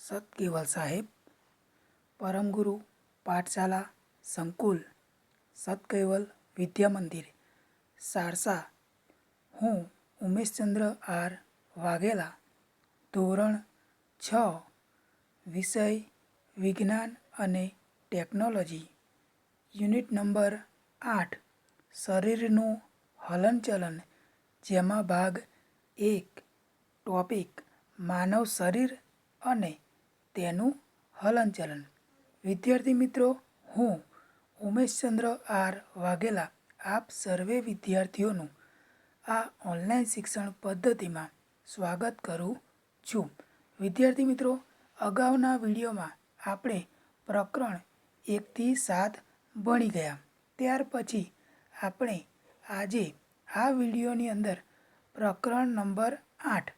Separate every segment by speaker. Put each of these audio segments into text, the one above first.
Speaker 1: સત કેવલ સાહેબ પરમગુરુ પાઠશાલા સંકુલ સત કેવલ વિદ્યા મંદિર સારસા હું ઉમેશચંદ્ર આર વાઘેલા ધોરણ છ વિષય વિજ્ઞાન અને ટેકનોલોજી યુનિટ નંબર આઠ શરીરનું હલનચલન જેમાં ભાગ એક ટોપિક માનવ શરીર અને તેનું હલનચલન. વિદ્યાર્થી મિત્રો, હું ઉમેશચંદ્ર આર વાઘેલા આપ સર્વે વિદ્યાર્થીઓનું આ ઓનલાઈન શિક્ષણ પદ્ધતિમાં સ્વાગત કરું છું. વિદ્યાર્થી મિત્રો, અગાઉના વિડીયોમાં આપણે પ્રકરણ એકથી સાત ભણી ગયા. ત્યાર પછી આપણે આજે આ વિડીયોની અંદર પ્રકરણ નંબર આઠ,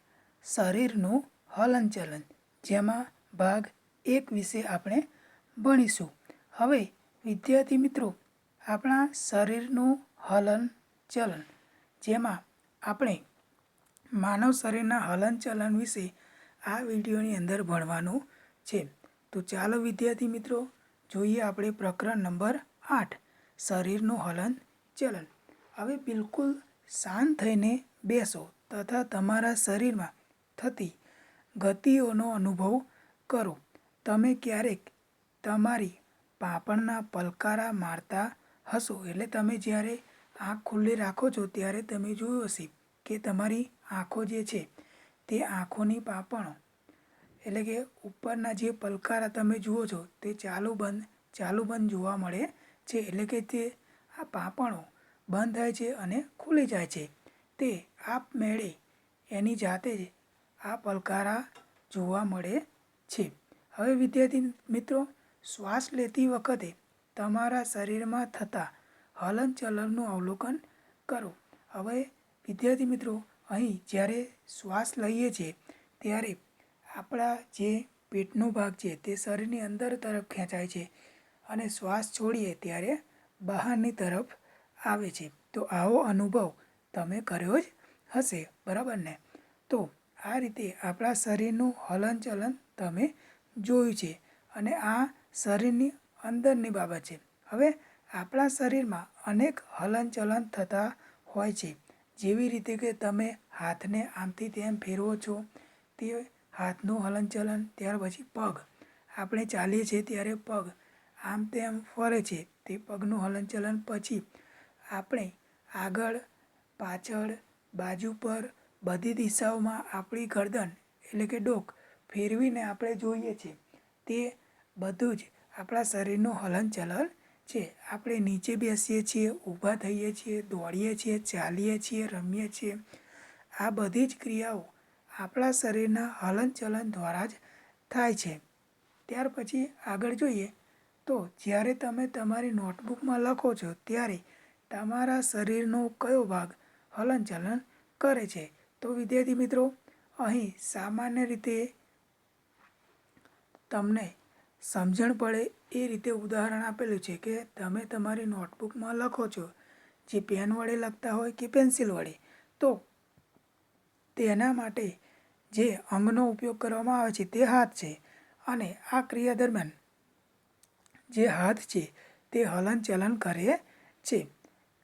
Speaker 1: શરીરનું હલનચલન, જેમાં ભાગ એક વિશે આપણે ભણીશું. હવે, વિદ્યાર્થી મિત્રો, આપણા શરીરનું હલન ચલન જેમાં આપણે માનવ શરીરના હલનચલન વિશે આ વિડીયોની અંદર ભણવાનું છે. તો ચાલો, વિદ્યાર્થી મિત્રો, જોઈએ આપણે પ્રકરણ નંબર આઠ, શરીરનું હલન ચલન હવે બિલકુલ શાંત થઈને બેસો, તથા તમારા શરીરમાં થતી ગતિઓનો અનુભવ કરો. તમે ક્યારેક તમારી પાપણના પલકારા મારતા હશો. એટલે તમે જ્યારે આંખ ખુલ્લી રાખો છો, ત્યારે તમે જોયું હશે કે તમારી આંખો જે છે, તે આંખોની પાપણો. એટલે કે ઉપરના જે પલકારા તમે જુઓ છો, તે ચાલુ બંધ ચાલુ બંધ જોવા મળે છે. એટલે કે તે આ પાપણો બંધ થાય છે અને ખુલી જાય છે. તે આપમેળે એની જાતે જ આ પલકારા જોવા મળે છે. હવે વિદ્યાર્થી મિત્રો, શ્વાસ લેતી વખતે તમારા શરીરમાં થતા હલનચલનનું અવલોકન કરો. હવે વિદ્યાર્થી મિત્રો, અહીં જ્યારે શ્વાસ લઈએ છીએ ત્યારે આપણા જે પેટનો ભાગ છે, તે શરીરની અંદર તરફ ખેંચાય છે અને શ્વાસ છોડીએ ત્યારે બહારની તરફ આવે છે. તો આવો અનુભવ તમે કર્યો જ હશે, બરાબર ને? તો આ રીતે આપણા શરીરનું હલનચલન તમે જોયું છે અને આ શરીરની અંદરની બાબત છે. હવે આપણા શરીરમાં અનેક હલનચલન થતા હોય છે. જેવી રીતે કે તમે હાથને આમથી તેમ ફેરવો છો, તે હાથનું હલનચલન, ત્યાર પછી પગ. આપણે ચાલીએ છીએ ત્યારે પગ આમ તેમ ફરે છે. તે પગનું હલનચલન પછી આપણે આગળ, પાછળ, બાજુ પર બધી દિશાઓમાં આપણી ગરદન એટલે કે ડોક ફેરવીને આપણે જોઈએ છીએ તે બધું જ આપણા શરીરનું હલનચલન છે. આપણે નીચે બેસીએ છીએ, ઊભા થઈએ છીએ, દોડીએ છીએ, ચાલીએ છીએ, રમીએ છીએ. આ બધી જ ક્રિયાઓ આપણા શરીરના હલનચલન દ્વારા જ થાય છે. ત્યાર પછી આગળ જોઈએ તો જ્યારે તમે તમારી નોટબુકમાં લખો છો, ત્યારે તમારા શરીરનો કયો ભાગ હલનચલન કરે છે? તો વિદ્યાર્થી મિત્રો, અહીં સામાન્ય રીતે તમને સમજણ પડે એ રીતે ઉદાહરણ આપેલું છે કે તમે તમારી નોટબુકમાં લખો છો જે પેન વડે લખતા હોય કે પેન્સિલ વડે. તો તેના માટે જે અંગનો ઉપયોગ કરવામાં આવે છે તે હાથ છે અને આ ક્રિયા દરમિયાન જે હાથ છે તે હલનચલન કરે છે.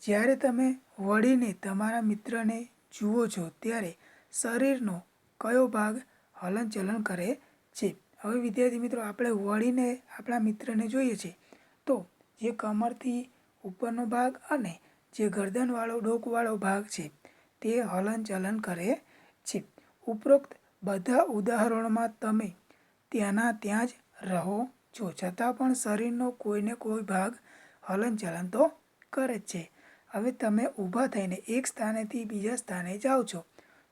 Speaker 1: જ્યારે તમે વળીને તમારા મિત્રને જુઓ છો ત્યારે શરીરનો કયો ભાગ હલનચલન કરે છે? હવે વિદ્યાર્થી મિત્રો, આપણે વળીને આપણા મિત્રને જોઈએ છીએ તો જે કમરથી ઉપરનો ભાગ અને જે ગરદનવાળો, ડોકવાળો ભાગ છે, તે હલનચલન કરે છે. ઉપરોક્ત બધા ઉદાહરણોમાં તમે ત્યાંના ત્યાં જ રહો છો, છતાં પણ શરીરનો કોઈને કોઈ ભાગ હલનચલન તો કરે જ છે. હવે તમે ઊભા થઈને એક સ્થાનેથી બીજા સ્થાને જાઓ છો,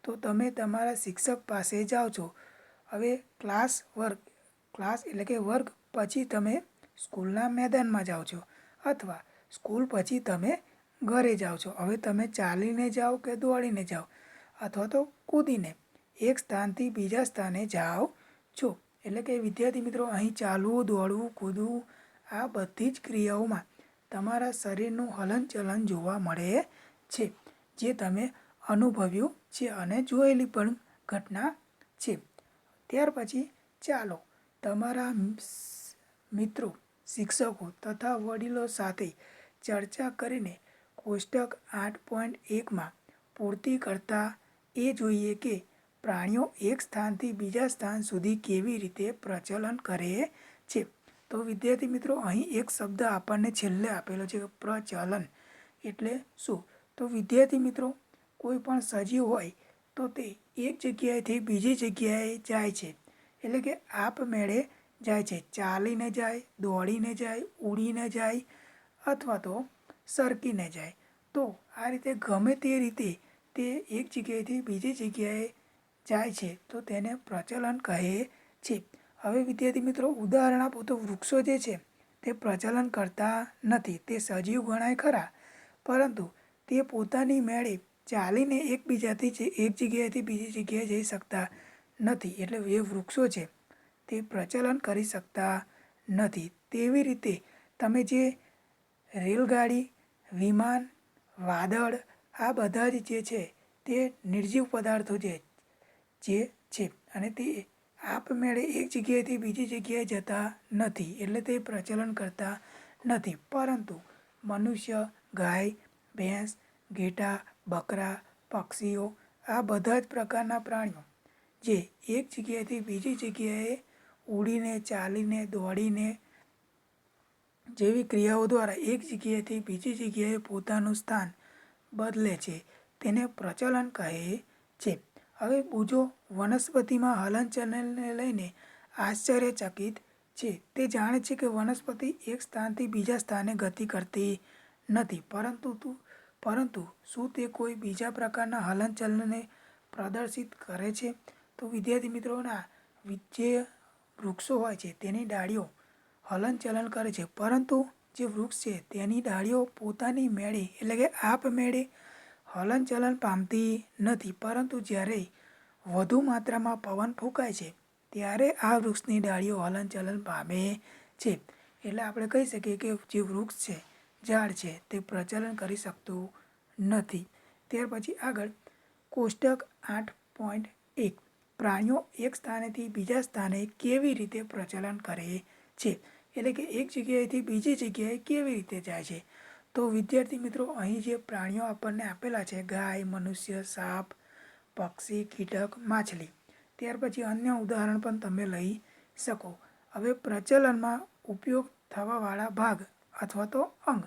Speaker 1: તો તમે તમારા શિક્ષક પાસે જાઓ છો. હવે ક્લાસ વર્ગ ક્લાસ એટલે કે વર્ગ પછી તમે સ્કૂલના મેદાનમાં જાઓ છો અથવા સ્કૂલ પછી તમે ઘરે જાઓ છો. હવે તમે ચાલીને જાઓ કે દોડીને જાઓ અથવા તો કૂદીને એક સ્થાનથી બીજા સ્થાને જાઓ છો. એટલે કે વિદ્યાર્થી મિત્રો, અહીં ચાલવું, દોડવું, કૂદવું, આ બધી જ ક્રિયાઓમાં તમારા શરીરનું હલનચલન જોવા મળે છે, જે તમે અનુભવ્યું છે અને જોયેલી પણ ઘટના છે. ત્યાર પછી ચાલો તમારા મિત્રો, શિક્ષકો તથા વડીલો સાથે ચર્ચા કરીને કોષ્ટક આઠ પોઈન્ટ એકમાં પૂર્તિ કરતા એ જોઈએ કે પ્રાણીઓ એક સ્થાનથી બીજા સ્થાન સુધી કેવી રીતે પ્રચલન કરે છે. તો વિદ્યાર્થી મિત્રો, અહીં એક શબ્દ આપણને છેલ્લે આપેલો છે પ્રચલન. એટલે શું? તો વિદ્યાર્થી મિત્રો, કોઈ પણ સજીવ હોય તો તે એક જગ્યાએથી બીજી જગ્યાએ જાય છે. એટલે કે આપમેળે જાય છે. ચાલીને જાય, દોડીને જાય, ઉડીને જાય અથવા તો સરકીને જાય. તો આ રીતે ગમે તે રીતે તે એક જગ્યાએથી બીજી જગ્યાએ જાય છે. તો તેને પ્રચલન કહે છે. હવે વિદ્યાર્થી મિત્રો, ઉદાહરણ આપો. તો વૃક્ષો જે છે, તે પ્રચલન કરતા નથી. તે સજીવ ગણાય ખરા. પરંતુ તે પોતાની મેળે ચાલીને એકબીજાથી એક જગ્યાએથી બીજી જગ્યાએ જઈ શકતા નથી એટલે એ વૃક્ષો છે તે પ્રચલન કરી શકતા નથી. તેવી રીતે તમે જે રેલગાડી, વિમાન, વાદળ, આ બધા જ જે છે તે નિર્જીવ પદાર્થો છે જે છે અને તે આપમેળે એક જગ્યાએથી બીજી જગ્યાએ જતા નથી એટલે તે પ્રચલન કરતા નથી. પરંતુ મનુષ્ય, ગાય, ભેંસ, ઘેટા, બકરા, પક્ષીઓ, આ બધા જ પ્રકારના પ્રાણીઓ જે એક જગ્યાએથી બીજી જગ્યાએ ઉડીને, ચાલીને, દોડીને જેવી ક્રિયાઓ દ્વારા એક જગ્યાએથી બીજી જગ્યાએ પોતાનું સ્થાન બદલે છે, તેને પ્રચલન કહે છે. હવે બુજો વનસ્પતિમાં હલનચલનને લઈને આશ્ચર્યચકિત છે. તે જાણે છે કે વનસ્પતિ એક સ્થાનથી બીજા સ્થાને ગતિ કરતી નથી, પરંતુ તું, પરંતુ શું તે કોઈ બીજા પ્રકારના હલનચલનને પ્રદર્શિત કરે છે? તો વિદ્યાર્થી મિત્રોના જે વૃક્ષો હોય છે, તેની ડાળીઓ હલનચલન કરે છે. પરંતુ જે વૃક્ષ છે, તેની ડાળીઓ પોતાની મેળે, એટલે કે આપમેળે હલનચલન પામતી નથી. પરંતુ જ્યારે વધુ માત્રામાં પવન ફૂંકાય છે, ત્યારે આ વૃક્ષની ડાળીઓ હલનચલન પામે છે. એટલે આપણે કહી શકીએ કે જે વૃક્ષ છે, ઝાડ છે, તે પ્રચલન કરી શકતું નથી. ત્યાર પછી આગળ કોષ્ટક આઠ પોઈન્ટ એક. પ્રાણીઓ એક સ્થાનેથી બીજા સ્થાને કેવી રીતે પ્રચલન કરે છે? એટલે કે એક જગ્યાએથી બીજી જગ્યાએ કેવી રીતે જાય છે? તો વિદ્યાર્થી મિત્રો, અહીં જે પ્રાણીઓ આપણને આપેલા છે, ગાય, મનુષ્ય, સાપ, પક્ષી, કીટક, માછલી, ત્યાર પછી અન્ય ઉદાહરણ પણ તમે લઈ શકો. હવે પ્રચલનમાં ઉપયોગ થવાવાળા ભાગ અથવા તો અંગ.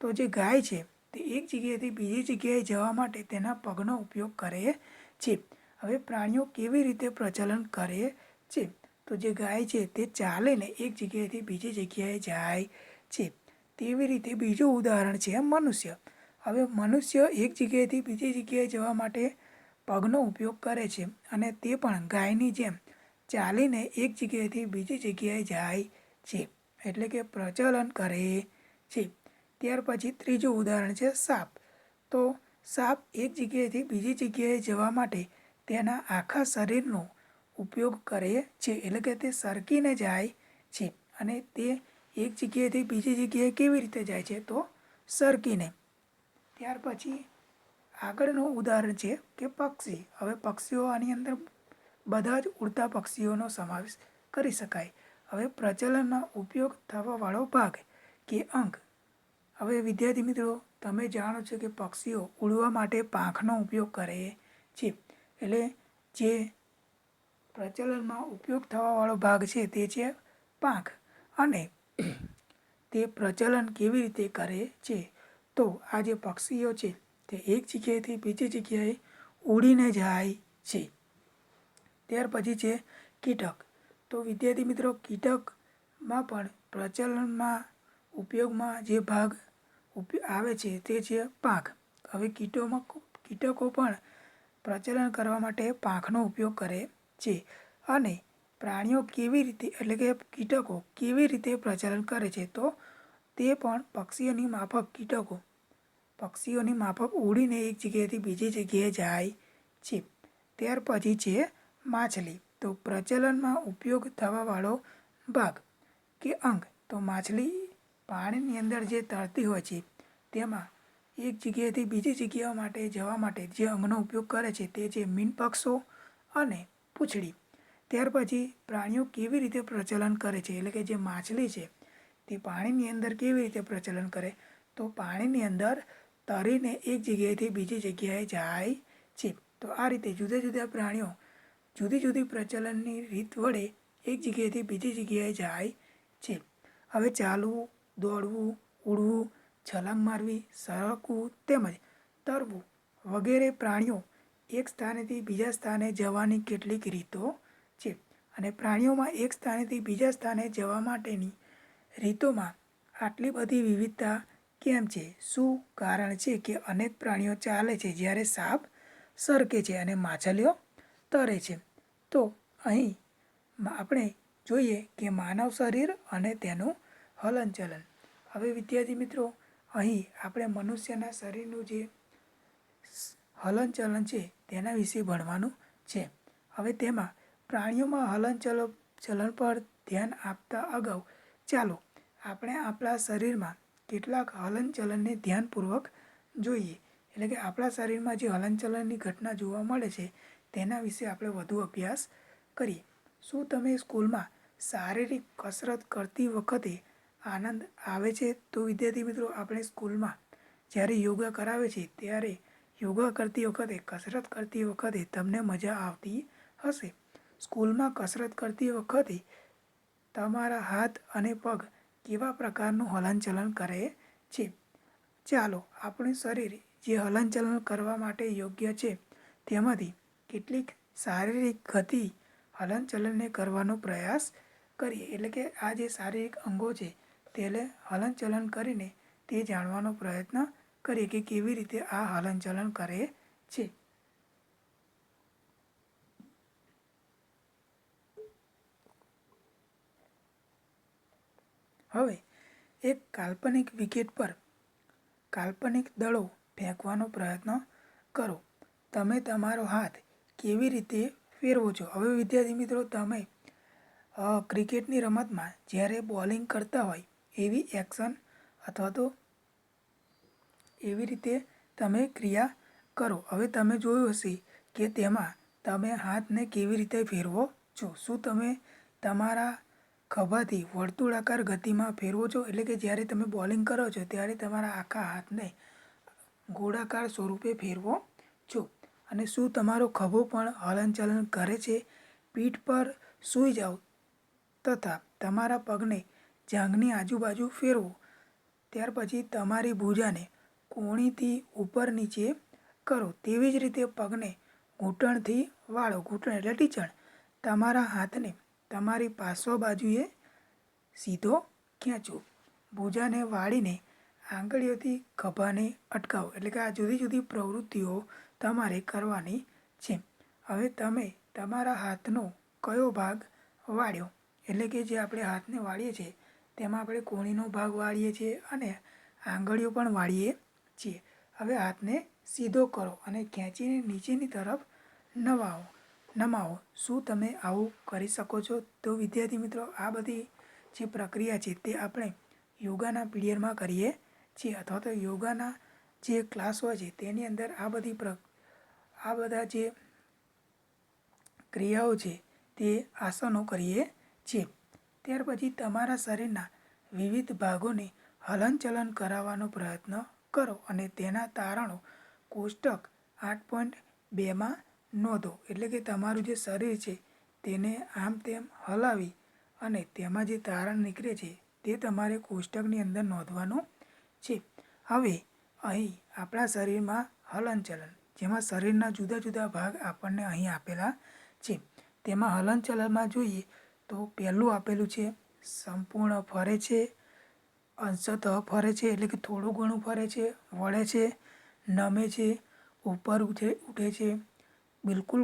Speaker 1: તો જે ગાય છે, તે એક જગ્યાએથી બીજી જગ્યાએ જવા માટે તેના પગનો ઉપયોગ કરે છે. હવે પ્રાણીઓ કેવી રીતે પ્રચલન કરે છે? તો જે ગાય છે તે ચાલીને એક જગ્યાએથી બીજી જગ્યાએ જાય છે. તેવી રીતે બીજું ઉદાહરણ છે મનુષ્ય. હવે મનુષ્ય એક જગ્યાએથી બીજી જગ્યાએ જવા માટે પગનો ઉપયોગ કરે છે અને તે પણ ગાયની જેમ ચાલીને એક જગ્યાએથી બીજી જગ્યાએ જાય છે. એટલે કે પ્રચલન કરે છે. ત્યાર પછી ત્રીજું ઉદાહરણ છે સાપ. તો સાપ એક જગ્યાએથી બીજી જગ્યાએ જવા માટે તેના આખા શરીરનો ઉપયોગ કરે છે. એટલે કે તે સરકીને જાય છે અને તે એક જગ્યાએથી બીજી જગ્યાએ કેવી રીતે જાય છે તો સરકીને. ત્યાર પછી આગળનું ઉદાહરણ છે કે પક્ષી. હવે પક્ષીઓ આની અંદર બધા જ ઉડતા પક્ષીઓનો સમાવેશ કરી શકાય. હવે પ્રચલનનો ઉપયોગ થવાવાળો ભાગ કે અંક. હવે વિદ્યાર્થી મિત્રો, તમે જાણો છો કે પક્ષીઓ ઉડવા માટે પાંખનો ઉપયોગ કરે છે. એટલે જે પ્રચલનમાં ઉપયોગ થવાવાળો ભાગ છે તે છે પાંખ. અને તે પ્રચલન કેવી રીતે કરે છે? તો આ જે પક્ષીઓ છે તે એક જગ્યાએથી બીજી જગ્યાએ ઉડીને જાય છે. ત્યાર પછી છે કીટક. તો વિદ્યાર્થી મિત્રો, કીટકમાં પણ પ્રચલનમાં ઉપયોગમાં જે ભાગ ઉપ, આવે છે તે છે પાંખ. હવે કીટોમાં કીટકો પણ પ્રચલન કરવા માટે પાંખનો ઉપયોગ કરે છે અને પ્રાણીઓ કેવી રીતે, એટલે કે કીટકો કેવી રીતે પ્રચલન કરે છે તો તે પણ પક્ષીઓની માફક કીટકો. પક્ષીઓની માફક ઉડીને એક જગ્યાએથી બીજી જગ્યાએ જાય છે. ત્યાર પછી છે માછલી. તો પ્રચલનમાં ઉપયોગ થવાવાળો ભાગ કે અંગ. તો માછલી પાણીની અંદર જે તરતી હોય છે, તેમાં એક જગ્યાએથી બીજી જગ્યા માટે જવા માટે જે અંગનો ઉપયોગ કરે છે તે છે મીન પક્ષો અને પૂંછડી. ત્યાર પછી પ્રાણીઓ કેવી રીતે પ્રચલન કરે છે? એટલે કે જે માછલી છે, તે પાણીની અંદર કેવી રીતે પ્રચલન કરે? તો પાણીની અંદર તરીને એક જગ્યાએથી બીજી જગ્યાએ જાય છે. તો આ રીતે જુદા જુદા પ્રાણીઓ જુદી જુદી પ્રચલનની રીત વડે એક જગ્યાએથી બીજી જગ્યાએ જાય છે. હવે ચાલવું, દોડવું, ઉડવું છલાંગ મારવી, સરકવું તેમજ તરવું વગેરે પ્રાણીઓ એક સ્થાનેથી બીજા સ્થાને જવાની કેટલીક રીતો છે અને પ્રાણીઓમાં એક સ્થાનેથી બીજા સ્થાને જવા માટેની રીતોમાં આટલી બધી વિવિધતા કેમ છે? શું કારણ છે કે અનેક પ્રાણીઓ ચાલે છે જ્યારે સાપ સરકે છે અને માછલીઓ તરે છે? તો અહીં આપણે જોઈએ કે માનવ શરીર અને તેનું હલનચલન. હવે વિદ્યાર્થી મિત્રો અહીં આપણે મનુષ્યના શરીરનું જે હલનચલન છે, તેના વિશે ભણવાનું છે. હવે તેમાં પ્રાણીઓમાં હલનચલન ચલન પર ધ્યાન આપતા અગાઉ ચાલો આપણે આપણા શરીરમાં કેટલાક હલનચલનને ધ્યાનપૂર્વક જોઈએ. એટલે કે આપણા શરીરમાં જે હલનચલનની ઘટના જોવા મળે છે, તેના વિશે આપણે વધુ અભ્યાસ કરીએ. શું તમે સ્કૂલમાં શારીરિક કસરત કરતી વખતે આનંદ આવે છે? તો વિદ્યાર્થી મિત્રો, આપણે સ્કૂલમાં જ્યારે યોગા કરાવે છે, ત્યારે યોગા કરતી વખતે, કસરત કરતી વખતે તમને મજા આવતી હશે. સ્કૂલમાં કસરત કરતી વખતે તમારા હાથ અને પગ કેવા પ્રકારનું હલનચલન કરે છે? ચાલો, આપણું શરીર જે હલનચલન કરવા માટે યોગ્ય છે, તેમાંથી કેટલીક શારીરિક ગતિ હલનચલનને કરવાનો પ્રયાસ કરીએ. એટલે કે આ જે શારીરિક અંગો છે તેને હલનચલન કરીને તે જાણવાનો પ્રયત્ન કરીએ કે કેવી રીતે આ હલનચલન કરે છે. હવે, એક કાલ્પનિક વિકેટ પર કાલ્પનિક દળો ફેંકવાનો પ્રયત્ન કરો. તમે તમારો હાથ કેવી રીતે ફેરવો છો? હવે વિદ્યાર્થી મિત્રો, તમે ક્રિકેટની રમતમાં જ્યારે બોલિંગ કરતા હોય એવી એક્શન અથવા તો એવી રીતે તમે ક્રિયા કરો. હવે તમે જોયું હશે કે તેમાં તમે હાથને કેવી રીતે ફેરવો છો? શું તમે તમારા ખભાથી વર્તુળાકાર ગતિમાં ફેરવો છો? એટલે કે જ્યારે તમે બોલિંગ કરો છો ત્યારે તમારા આખા હાથને ગોળાકાર સ્વરૂપે ફેરવો છો? અને શું તમારો ખભો પણ હલનચલન કરે છે? પીઠ પર સૂઈ જાઓ તથા તમારા પગને જાંઘની આજુબાજુ ફેરવો. ત્યાર પછી તમારી ભુજાને કોણીથી ઉપર નીચે કરો. તેવી જ રીતે પગને ઘૂંટણથી વાળો, ઘૂંટણ એટલે ટીચણ. તમારા હાથને તમારી પાછો બાજુએ સીધો ખેંચો. ભૂજાને વાળીને આંગળીઓથી ખભાને અટકાવો. એટલે કે આ જુદી જુદી પ્રવૃત્તિઓ તમારે કરવાની છે. હવે તમે તમારા હાથનો કયો ભાગ વાળ્યો? એટલે કે જે આપણે હાથને વાળીએ છીએ તેમાં આપણે કોણીનો ભાગ વાળીએ છીએ અને આંગળીઓ પણ વાળીએ છીએ. હવે હાથને સીધો કરો અને ખેંચીને નીચેની તરફ નવાવો. નમાવો. શું તમે આવું કરી શકો છો? તો વિદ્યાર્થી મિત્રો, આ બધી જે પ્રક્રિયા છે તે આપણે યોગાના પીરિયડમાં કરીએ છીએ અથવા તો યોગાના જે ક્લાસ હોય છે તેની અંદર આ બધી પ્ર, આ બધા જે ક્રિયાઓ છે તે આસનો કરીએ છીએ. ત્યાર પછી તમારા શરીરના વિવિધ ભાગોને હલનચલન કરાવવાનો પ્રયત્ન કરો અને તેના તારણો કોષ્ટક આઠ પોઈન્ટ બેમાં નોંધો. એટલે કે તમારું જે શરીર છે તેને આમ તેમ હલાવી અને તેમાં જે તારણ નીકળે છે તે તમારે કોષ્ટકની અંદર નોંધવાનું છે. હવે અહીં આપણા શરીરમાં હલનચલન, જેમાં શરીરના જુદા જુદા ભાગ આપણને અહીં આપેલા છે. તેમાં હલનચલનમાં જોઈએ તો પહેલું આપેલું છે, સંપૂર્ણ ફરે છે, અંશતઃ ફરે છે, એટલે કે થોડું ઘણું ફરે છે, વળે છે, નમે છે, ઉપર ઉઠે ઉઠે છે, બિલકુલ,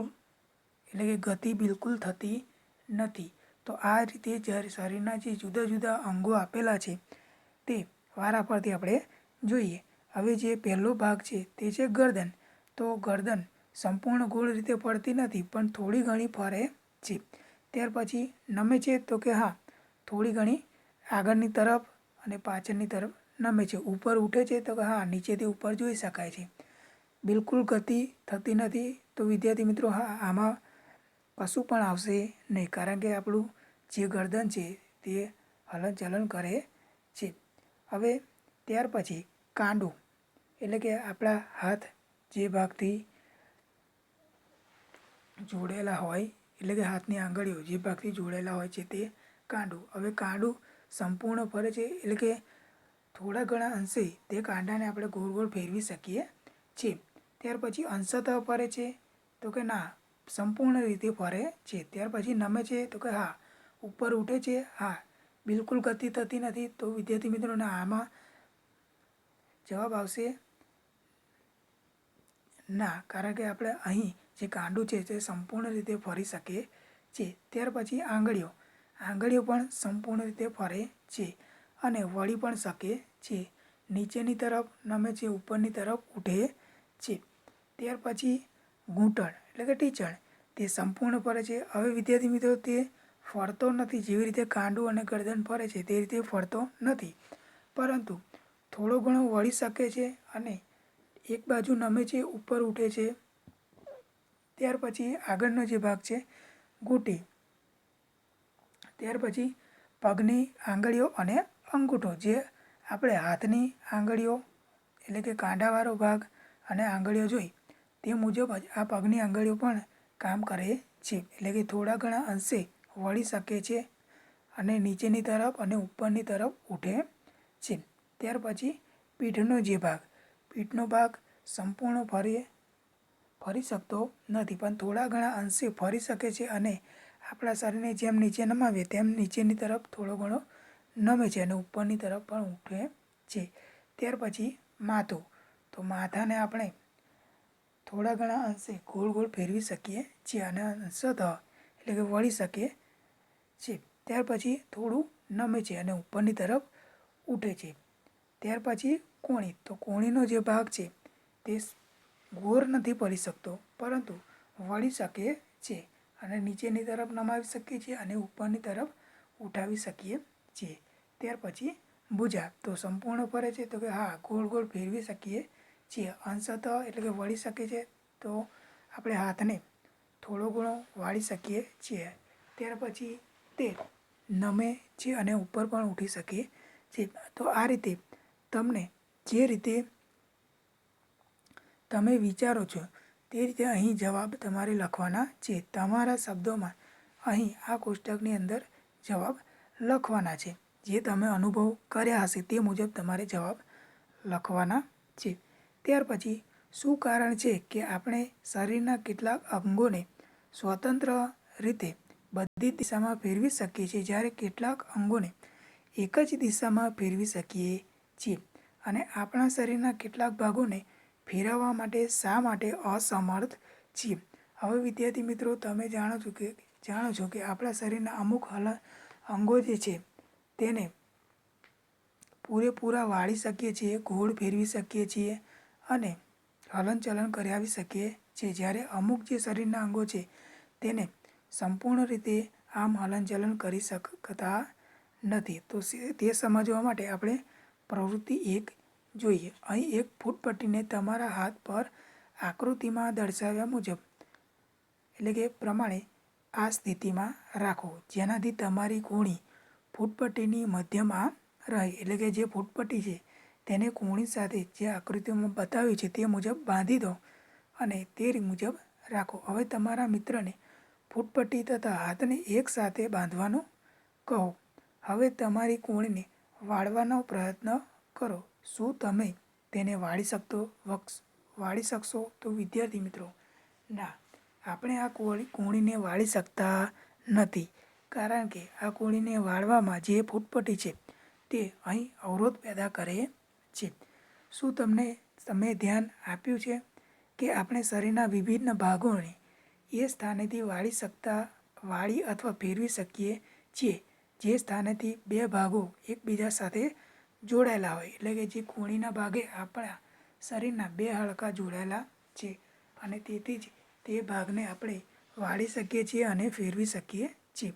Speaker 1: એટલે કે ગતિ બિલકુલ થતી નથી. તો આ રીતે જ્યારે શરીરના જે જુદા જુદા અંગો આપેલા છે, તે વારા પરથી આપણે જોઈએ. હવે જે પહેલો ભાગ છે, તે છે ગરદન. તો ગરદન સંપૂર્ણ ગોળ રીતે ફરતી નથી, પણ થોડી ઘણી ફરે છે. ત્યાર પછી નમે છે તો કે હા, થોડી ઘણી આગળની તરફ અને પાછળની તરફ નમે છે. ઉપર ઉઠે છે તો કે હા, નીચેથી ઉપર જોઈ શકાય છે. બિલકુલ ગતિ થતી નથી તો વિદ્યાર્થી મિત્રો, હા, આમાં કશું પણ આવશે નહીં. કારણ કે આપણું જે ગરદન છે તે હલનચલન કરે છે. હવે ત્યાર પછી કાંડું, એટલે કે આપણા હાથ જે ભાગથી જોડેલા હોય એટલે કે હાથની આંગળીઓ જે ભાગથી જોડેલા હોય છે તે કાંડું. હવે કાંડું સંપૂર્ણ ફરે છે એટલે કે થોડા ઘણા અંશે તે કાંડાને આપણે ગોળ ગોળ ફેરવી શકીએ છીએ. ત્યાર પછી અંશતઃ ફરે છે તો કે ના, સંપૂર્ણ રીતે ફરે છે. ત્યાર પછી નમે છે તો કે હા, ઉપર ઉઠે છે, હા, બિલકુલ ગતિ થતી નથી તો વિદ્યાર્થી મિત્રોને આમાં જવાબ આવશે ના. કારણ કે આપણે અહીં જે કાંડું છે તે સંપૂર્ણ રીતે ફરી શકે છે. ત્યાર પછી આંગળીઓ. આંગળીઓ પણ સંપૂર્ણ રીતે ફરે છે અને વળી પણ શકે છે. નીચેની તરફ નમે છે, ઉપરની તરફ ઉઠે છે. ત્યાર પછી ઘૂંટણ, એટલે કે ટીચણ. તે સંપૂર્ણ ફરે છે. હવે વિદ્યાર્થી મિત્રો, તે ફરતો નથી. જેવી રીતે કાંડું અને ગરદન ફરે છે, તે રીતે ફરતો નથી. પરંતુ થોડો ઘણો વળી શકે છે અને એક બાજુ નમે છે, ઉપર ઉઠે છે. ત્યાર પછી આગળનો જે ભાગ છે, ઘૂંટી. ત્યાર પછી પગની આંગળીઓ અને અંગૂઠો, જે આપણે હાથની આંગળીઓ એટલે કે કાંડાવાળો ભાગ અને આંગળીઓ જોઈ, તે મુજબ જ આ પગની આંગળીઓ પણ કામ કરે છે. એટલે કે થોડા ઘણા અંશે વળી શકે છે અને નીચેની તરફ અને ઉપરની તરફ ઉઠે છે. ત્યાર પછી પીઠનો જે ભાગ, પીઠનો ભાગ સંપૂર્ણ ફરી ફરી શકતો નથી, પણ થોડા ઘણા અંશે ફરી શકે છે અને આપણા શરીરને જેમ નીચે નમાવીએ તેમ નીચેની તરફ થોડો ઘણો નમે છે અને ઉપરની તરફ પણ ઉઠે છે. ત્યાર પછી માથું. તો માથાને આપણે થોડા ઘણા અંશે ગોળ ગોળ ફેરવી શકીએ છીએ અને અંશતઃ એટલે કે વળી શકીએ છે ત્યાર પછી થોડું નમે છે અને ઉપરની તરફ ઉઠે છે. ત્યાર પછી કોણી. તો કોણીનો જે ભાગ છે તે ગોર નથી પડી શકતો, પરંતુ વળી શકે છે અને નીચેની તરફ નમાવી શકીએ છીએ અને ઉપરની તરફ ઉઠાવી શકીએ છીએ. ત્યાર પછી ભુજા. તો સંપૂર્ણ ફરે છે તો કે હા, ગોળ ગોળ ફેરવી શકીએ છીએ. અંશતઃ એટલે કે વળી શકે છે તો આપણે હાથને થોડો ઘણો વાળી શકીએ છીએ. ત્યાર પછી તે નમે છે અને ઉપર પણ ઉઠી શકે છે. તો આ રીતે તમને જે રીતે તમે વિચારો છો, તે રીતે અહીં જવાબ તમારે લખવાના છે. તમારા શબ્દોમાં અહીં આ કોષ્ટકની અંદર જવાબ લખવાના છે. જે તમે અનુભવ કર્યા હશે તે મુજબ તમારે જવાબ લખવાના છે. ત્યાર પછી, શું કારણ છે કે આપણે શરીરના કેટલાક અંગોને સ્વતંત્ર રીતે બધી દિશામાં ફેરવી શકીએ છીએ? જ્યારે કેટલાક અંગોને એક જ દિશામાં ફેરવી શકીએ છીએ અને આપણા શરીરના કેટલાક ભાગોને ફેરવવા માટે શા માટે અસમર્થ છીએ? હવે વિદ્યાર્થી મિત્રો, તમે જાણો છો કે, જાણો છો કે આપણા શરીરના અમુક હલ અંગો જે છે, તેને પૂરેપૂરા વાળી શકીએ છીએ ઘોળ ફેરવી શકીએ છીએ અને હલનચલન કરાવી શકીએ છીએ. જ્યારે અમુક જે શરીરના અંગો છે, તેને સંપૂર્ણ રીતે આમ હલનચલન કરી શકતા નથી. તો તે સમજવા માટે આપણે પ્રવૃત્તિ એક જોઈએ. અહીં એક ફૂટપટ્ટીને તમારા હાથ પર આકૃતિમાં દર્શાવ્યા મુજબ, એટલે કે પ્રમાણે, આ સ્થિતિમાં રાખો. જેનાથી તમારી કોણી ફૂટપટ્ટીની મધ્યમાં રહે. એટલે કે જે ફૂટપટ્ટી છે, તેને કોણી સાથે જે આકૃતિમાં બતાવ્યું છે, તે મુજબ બાંધી દો અને તે મુજબ રાખો. હવે તમારા મિત્રને ફૂટપટ્ટી તથા હાથને એકસાથે બાંધવાનું કહો. હવે તમારી કોણીને વાળવાનો પ્રયત્ન કરો. શું તમે તેને વાળી શકતો વક્ષ વાળી શકશો? તો વિદ્યાર્થી મિત્રો, ના, આપણે આ કોળી, કોણીને વાળી શકતા નથી. કારણ કે આ કોણીને વાળવામાં જે ફૂટપટ્ટી છે, તે અહીં અવરોધ પેદા કરે છે. શું તમને, તમે ધ્યાન આપ્યું છે કે આપણે શરીરના વિભિન્ન ભાગોને એ સ્થાનેથી વાળી શકતા, વાળી અથવા ફેરવી શકીએ છીએ? જે સ્થાનેથી બે ભાગો એકબીજા સાથે જોડાયેલા હોય. એટલે કે જે કોણીના ભાગે આપણા શરીરના બે હાડકાં જોડાયેલા છે અને તેથી જ તે ભાગને આપણે વાળી શકીએ છીએ અને ફેરવી શકીએ છીએ.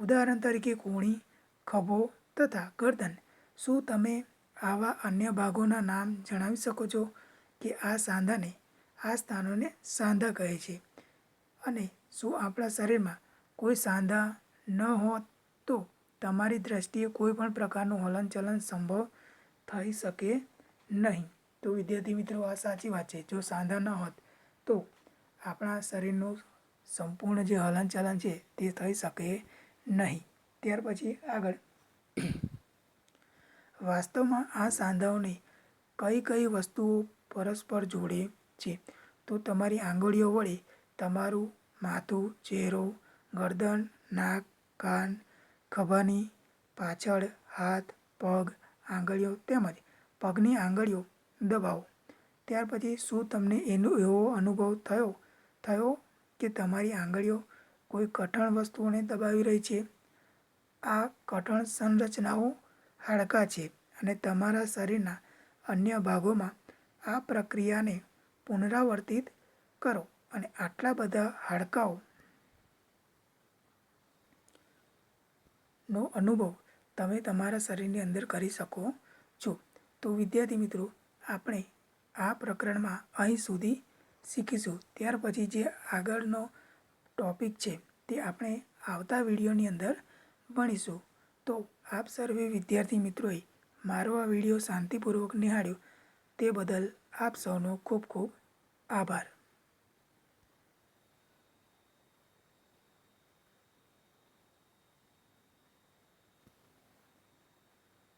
Speaker 1: ઉદાહરણ તરીકે કોણી, ખભો તથા ગરદન. શું તમે આવા અન્ય ભાગોના નામ જણાવી શકો છો? કે આ સાંધાને, આ સ્થાનોને સાંધા કહે છે. અને શું આપણા શરીરમાં કોઈ સાંધા ન હોત તો? તમારી દ્રષ્ટિએ કોઈ પણ પ્રકારનું હલનચલન સંભવ થઈ શકે નહીં. તો વિદ્યાર્થી મિત્રો, આ સાચી વાત છે. જો સાંધા ન હોત તો આપણા શરીરનું સંપૂર્ણ જે હલનચલન છે તે થઈ શકે નહીં. ત્યાર પછી આગળ. વાસ્તવમાં આ સાંધાઓને કઈ કઈ વસ્તુઓ પરસ્પર જોડે છે? તો તમારી આંગળીઓ વડે તમારું માથું, ચહેરો, ગરદન, નાક, કાન ખભાની પાછળ હાથ, પગ, આંગળીઓ તેમજ પગની આંગળીઓ દબાવો. ત્યાર પછી શું તમને એનો એવો અનુભવ થયો? થયો કે તમારી આંગળીઓ કોઈ કઠણ વસ્તુઓને દબાવી રહી છે? આ કઠણ સંરચનાઓ હાડકાં છે અને તમારા શરીરના અન્ય ભાગોમાં આ પ્રક્રિયાને પુનરાવર્તિત કરો અને આટલા બધા હાડકાઓ નો અનુભવ તમે તમારા શરીરની અંદર કરી શકો છો. તો વિદ્યાર્થી મિત્રો, આપણે આ પ્રકરણમાં અહીં સુધી શીખીશું. ત્યાર પછી જે આગળનો ટોપિક છે તે આપણે આવતા વિડીયોની અંદર ભણીશું. તો આપ સર્વે વિદ્યાર્થી મિત્રોએ મારો આ વીડિયો શાંતિપૂર્વક નિહાળ્યો. તે બદલ આપ સૌનો ખૂબ ખૂબ આભાર.